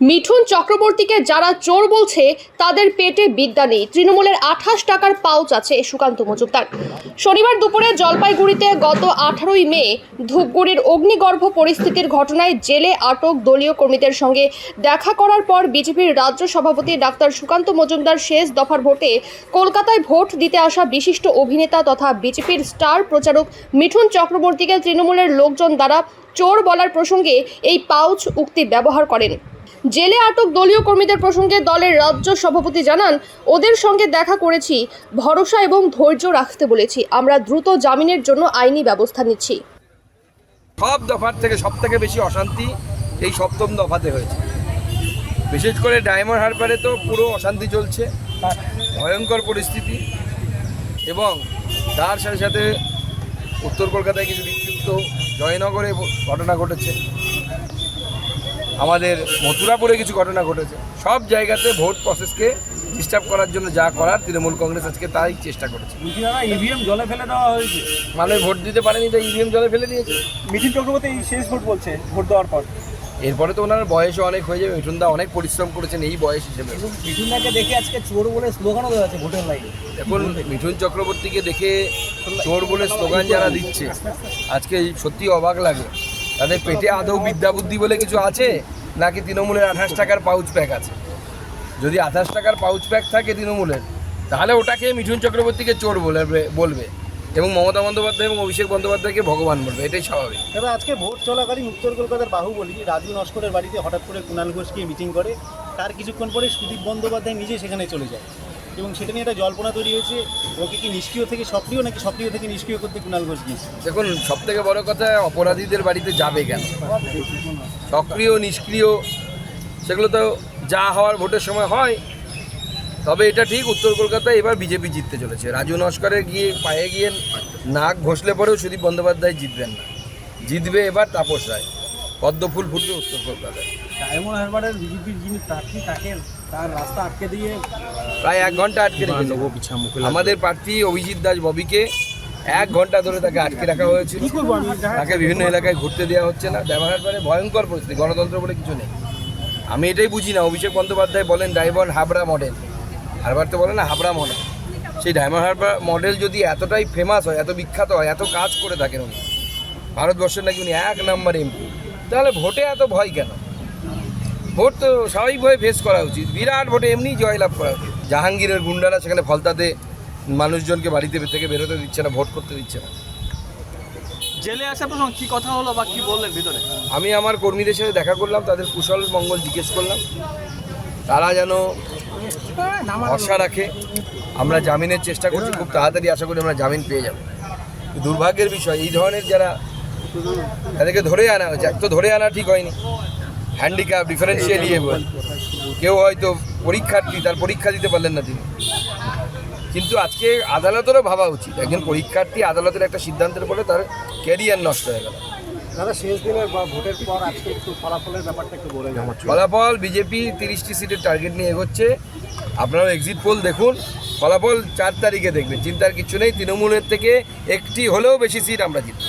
মিঠুন চক্রবর্তীকে যারা চোর বলছে, তাদের পেটে বিদ্যা নেই। তৃণমূলের আঠাশ টাকার পাউচ আছে সুকান্ত মজুমদার। শনিবার দুপুরে জলপাইগুড়িতে গত আঠারোই মে ধূপগুড়ির অগ্নিগর্ভ পরিস্থিতির ঘটনায় জেলে আটক দলীয় কর্মীদের সঙ্গে দেখা করার পর বিজেপির রাজ্য সভাপতি ডাক্তার সুকান্ত মজুমদার শেষ দফার ভোটে কলকাতায় ভোট দিতে আসা বিশিষ্ট অভিনেতা তথা বিজেপির স্টার প্রচারক মিঠুন চক্রবর্তীকে তৃণমূলের লোকজন দ্বারা চোর বলার প্রসঙ্গে এই পাউচ উক্তি ব্যবহার করেন। জেলে আটক দলীয় কর্মীদের প্রসঙ্গে দলের রাজ্য সভাপতি জানান, ওদের সঙ্গে দেখা করেছি, ভরসা এবং ধৈর্য রাখতে বলেছি। আমরা দ্রুত জামিনের জন্য আইনি ব্যবস্থা নিচ্ছি। সব দফার থেকে সব থেকে বেশি অশান্তি এই সপ্তম দফাতে হয়েছে। বিশেষ করে ডায়মন্ড হারবারে তো পুরো অশান্তি চলছে, ভয়ঙ্কর পরিস্থিতি এবং তার সাথে সাথে উত্তর কলকাতায় কিছু বিক্ষিপ্ত জয়নগরে ঘটনা ঘটেছে। আমাদের মথুরাপুরে কিছু ঘটনা ঘটেছে। সব জায়গাতে ভোট প্রসেসকে ডিস্টার্ব করার জন্য যা করার তৃণমূল কংগ্রেস আজকে তাই চেষ্টা করেছে। ইভিএম জলে ফেলে দেওয়া হয়েছে। মানে ভোট দিতে পারেনি তাই ইভিএম জলে ফেলে দিয়েছে। মিঠুন চক্রবর্তী শেষ ভোট বলছে ভোট দেওয়ার পর। এরপরে তো ওনার বয়সও অনেক হয়ে যাবে মিঠুনদা অনেক পরিশ্রম করেছেন এই বয়স হিসেবে। মিঠুনদাকে দেখে আজকে চোর বলে স্লোগানও দেওয়া আছে ভোটের লাইনে। এখন মিঠুন চক্রবর্তীকে দেখে চোর বলে স্লোগান যারা দিচ্ছে আজকে সত্যি অবাক লাগে। তাদের পেটে আদৌ বিদ্যা বুদ্ধি বলে কিছু আছে নাকি তৃণমূলের আঠাশ টাকার পাউচ প্যাক আছে? যদি আঠাশ টাকার পাউচ প্যাক থাকে তৃণমূলের তাহলে ওটাকে মিঠুন চক্রবর্তীকে চোর বলে বলবে। এবং মমতা বন্দ্যোপাধ্যায় এবং অভিষেক বন্দ্যোপাধ্যায়কে ভগবান বলবে এটাই স্বাভাবিক। তবে আজকে ভোট চলাকালীন উত্তর কলকাতার বাহুবলী রাজু নস্করের বাড়িতে হঠাৎ করে কুণাল ঘোষ গিয়ে মিটিং করে তার কিছুক্ষণ পরে সুদীপ বন্দ্যোপাধ্যায় নিজে সেখানে চলে যায়। এবং সেটা নিয়ে একটা জল্পনা তৈরি হয়েছে ওকে কি নিষ্ক্রিয় থেকে সক্রিয় নাকি সক্রিয় থেকে নিষ্ক্রিয় করতে কুণাল ঘোষ গিয়েছে? দেখুন সব থেকে বড় কথা অপরাধীদের বাড়িতে যাবে কেন? সক্রিয় নিষ্ক্রিয় সেগুলো তো যা হওয়ার ভোটের সময় হয় তবে এটা ঠিক উত্তর কলকাতায় এবার বিজেপি জিততে চলেছে। রাজু নস্করের গিয়ে পায়ে গিয়ে নাক ঘষলে পরেও সুদীপ বন্দ্যোপাধ্যায় জিতবেন না। জিতবে এবার তাপস রায়। পদ্ম ফুল ফুটবে উত্তর কলকাতায়। ডায়মন্ড হারবারের বিজেপির যিনি প্রার্থী তাকে তার রাস্তা আটকে দিয়ে প্রায় এক ঘণ্টা আটকে রেখেছে। আমাদের প্রার্থী অভিজিৎ দাস ববিকে এক ঘণ্টা ধরে তাকে আটকে রাখা হয়েছিল তাকে বিভিন্ন এলাকায় ঘুরতে দেওয়া হচ্ছে না। ব্যবহার করে ভয়ঙ্কর পরিস্থিতি গণতন্ত্র বলে কিছু নেই। আমি এটাই বুঝি না। অভিষেক বন্দ্যোপাধ্যায় বলেন ডায়মন্ড হাবড়া মডেল হারবার তো বলে না হাবড়া মডেল। সেই ডায়মন্ড হারবার মডেল যদি এতটাই ফেমাস হয় এত বিখ্যাত হয় এত কাজ করে থাকেন উনি ভারতবর্ষের নাকি উনি এক নম্বর এমপি তাহলে ভোটে এত ভয় কেন? ভোট তো স্বাভাবিকভাবে ফেস করা উচিত। বিরাট ভোটে এমনি জয়লাভ করা উচিত। জাহাঙ্গীরের গুন্ডারা সেখানে ফলতাতে মানুষজনকে বাড়িতে থেকে বেরোতে দিচ্ছে না ভোট করতে দিচ্ছে না। জেলে আসার প্রসঙ্গ কি কথা হলো বা কি বললেন ভিতরে? আমি আমার কর্মীদের সাথে দেখা করলাম তাদের কুশল মঙ্গল জিজ্ঞেস করলাম। তারা যেন ভরসা রাখে। আমরা জামিনের চেষ্টা করছি খুব তাড়াতাড়ি আশা করি আমরা জামিন পেয়ে যাব। দুর্ভাগ্যের বিষয় এই ধরনের যারা তাদেরকে ধরে আনা হয়েছে এক তো ধরে আনা ঠিক হয়নি। হ্যান্ডিক্যাপ ডিফারেন্সিয়াল ইয়ে বল। কেউ হয়তো পরীক্ষার্থী তার পরীক্ষা দিতে পারলেন না তিনি। কিন্তু আজকে আদালতেরও ভাবা উচিত। একজন পরীক্ষার্থী আদালতের একটা সিদ্ধান্তের ফলে তার ক্যারিয়ার নষ্ট হয়ে গেল। দাদা শেষ দিনের বা ভোটের পর আজকে একটু ফলাফলের ব্যাপারটা একটু বলে যাব ফলাফল বিজেপি তিরিশটি সিটের টার্গেট নিয়ে এগোচ্ছে। আপনারা এক্সিট পোল দেখুন। ফলাফল চার তারিখে দেখবেন চিন্তার কিছু নেই। তৃণমূলের থেকে একটি হলেও বেশি সিট আমরা জিতব।